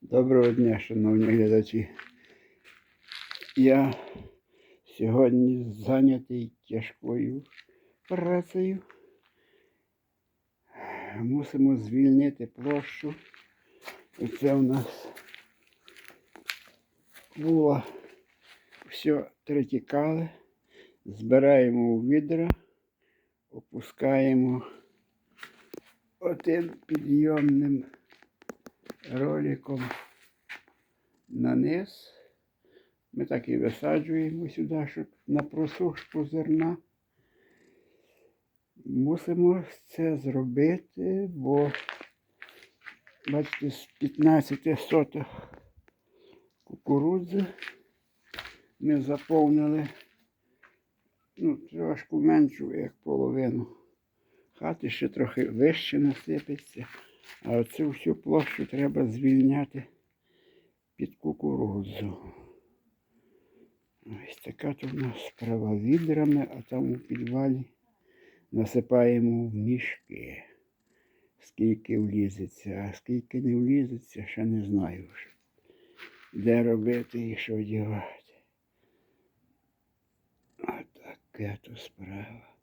Доброго дня, шановні глядачі. Я сьогодні зайнятий тяжкою працею. Мусимо звільнити площу. Оце у нас було все тритікали. Збираємо у відра, опускаємо отим підйомним роликом на низ. Ми так і висаджуємо сюди, щоб на просушку зерна. Мусимо це зробити, бо, бачите, з 15 соток кукурудзи ми заповнили ну, трошки меншу, як половину. Хати ще трохи вище насипеться. А оцю всю площу треба звільняти під кукурудзу. Ось така тут у нас справа відрами, а там у підвалі насипаємо в мішки. Скільки влізеться, а скільки не влізеться, ще не знаю. вже. Де робити і що дівати. Отаке то справа.